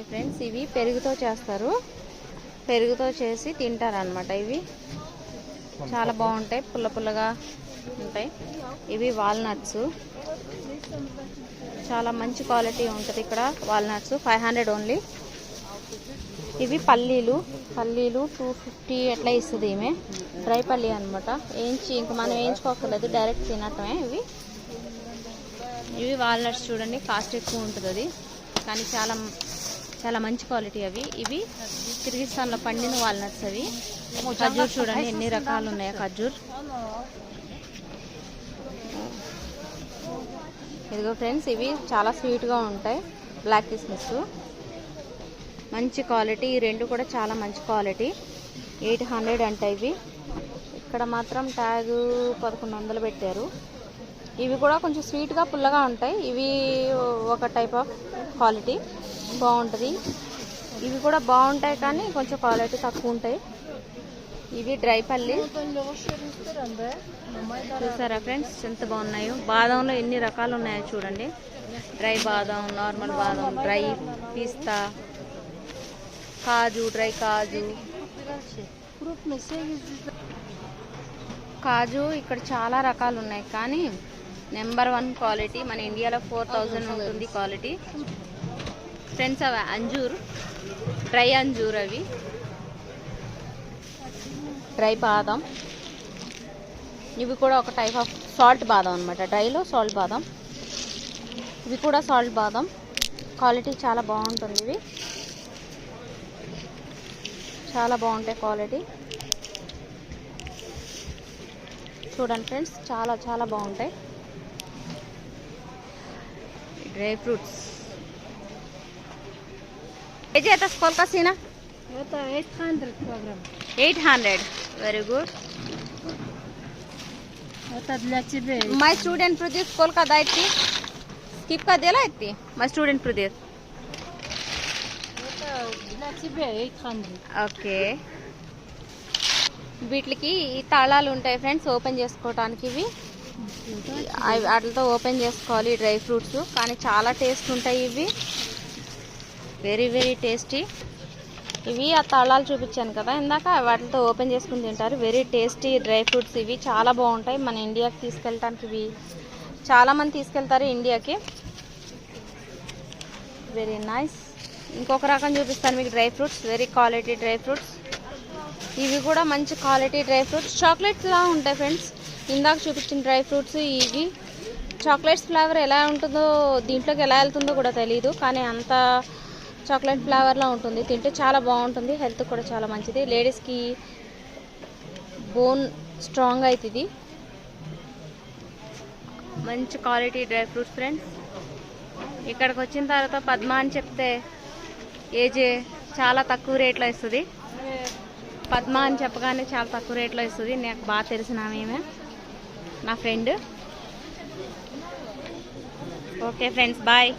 Hi friends. ఇవి పెరుగుతో చేస్తారు. పెరుగుతో చేసి తింటారనమాట ఇవి. చాలా బాగుంటాయి. పుల్ల పుల్లగా ఉంటాయి. ఇవి వాల్నట్స్. చాలా మంచి క్వాలిటీ ఉంటుంది ఇక్కడ వాల్నట్స్. Five hundred only. ఇవి పల్లీలు. పల్లీలు టూ ఫిఫ్టీ ఎట్లా ఇస్తుంది ఈమె. డ్రై పల్లీ అనమాట వేయించి ఇంక మనం వేయించుకోకర్లేదు డైరెక్ట్ తినటమే ఇవి. ఇవి వాల్నట్స్ చూడండి. కాస్ట్ ఎక్కువ ఉంటుంది అది. కానీ చాలా చాలా మంచి క్వాలిటీ అవి. ఇవి కిర్గిస్తాన్లో పండిన వాల్నట్స్ అవి. ఖర్జూర్ చూడండి ఎన్ని రకాలు ఉన్నాయో ఖర్జూర్ ఇదిగో ఫ్రెండ్స్ ఇవి చాలా స్వీట్గా ఉంటాయి. బ్లాక్ కిస్మిస్ మంచి క్వాలిటీ. ఈ రెండు కూడా చాలా మంచి క్వాలిటీ. ఎయిట్ హండ్రెడ్ అంట ఇవి. ఇక్కడ మాత్రం ట్యాగ్ పదకొండు వందలు పెట్టారు. ఇవి కూడా కొంచెం స్వీట్గా పుల్లగా ఉంటాయి. ఇవి ఒక టైప్ ఆఫ్ క్వాలిటీ బాగుంటుంది. ఇవి కూడా బాగుంటాయి కానీ కొంచెం క్వాలిటీ తక్కువ ఉంటాయి. ఇవి డ్రై పల్లి. చూసారా ఫ్రెండ్స్ ఎంత బాగున్నాయో? బాదంలో ఎన్ని రకాలు ఉన్నాయో చూడండి. డ్రై బాదం నార్మల్ బాదం డ్రై పిస్తా కాజు డ్రై కాజు. కాజు ఇక్కడ చాలా రకాలు ఉన్నాయి కానీ నెంబర్ వన్ క్వాలిటీ మన ఇండియాలో ఫోర్ థౌజండ్ ఉంటుంది క్వాలిటీ. ఫ్రెండ్స్ అవి అంజూర్ డ్రై అంజూర్ అవి. డ్రై బాదం. ఇవి కూడా ఒక టైప్ ఆఫ్ సాల్ట్ బాదం అనమాట డ్రైలో సాల్ట్ బాదం. ఇవి కూడా సాల్ట్ బాదం. క్వాలిటీ చాలా బాగుంటుంది ఇవి. చాలా బాగుంటాయి క్వాలిటీ చూడండి ఫ్రెండ్స్ చాలా చాలా బాగుంటాయి. Dry fruits. ఏజీ ఎట స్కూల్కి వచ్చినా eight hundred very good my student Pradeep కోల్కాద్ అయితే స్కిప్ ఎలా అయితే మై స్టూడెంట్ ప్రదీప్ ఓకే వీటికి ఈ తాళాలు ఉంటాయి ఫ్రెండ్స్ ఓపెన్ చేసుకోవటానికి ఇవి. వాటితో ఓపెన్ చేసుకోవాలి డ్రై ఫ్రూట్స్. కానీ చాలా టేస్ట్ ఉంటాయి ఇవి. Very very tasty. ఇవి ఆ తాళాలు చూపించాను కదా ఇందాక వాటితో ఓపెన్ చేసుకుని తింటారు. వెరీ టేస్టీ డ్రై ఫ్రూట్స్ ఇవి. చాలా బాగుంటాయి మన ఇండియాకి తీసుకెళ్ళటానికి ఇవి. చాలామంది తీసుకెళ్తారు ఇండియాకి. Very nice. ఇంకొక రకం చూపిస్తాను మీకు dry fruits. Very quality dry fruits. ఇవి కూడా మంచి క్వాలిటీ డ్రై ఫ్రూట్స్. చాక్లెట్స్లా ఉంటాయి ఫ్రెండ్స్. ఇందాక చూపించిన డ్రై ఫ్రూట్స్ ఇవి. చాక్లెట్స్ ఫ్లేవర్ ఎలా ఉంటుందో దీంట్లోకి ఎలా వెళ్తుందో కూడా తెలియదు కానీ అంత చాక్లెట్ ఫ్లేవర్లో ఉంటుంది. తింటే చాలా బాగుంటుంది. హెల్త్ కూడా చాలా మంచిది. లేడీస్కి బోన్ స్ట్రాంగ్ అవుతుంది మంచి క్వాలిటీ డ్రై ఫ్రూట్స్ ఫ్రెండ్స్. ఇక్కడికి వచ్చిన తర్వాత పద్మ అని చెప్తే ఏజే చాలా తక్కువ రేట్లో ఇస్తుంది. పద్మ అని చెప్పగానే చాలా తక్కువ రేట్లో ఇస్తుంది. నాకు బాగా తెలిసిన ఆమె నా ఫ్రెండ్. Okay friends bye.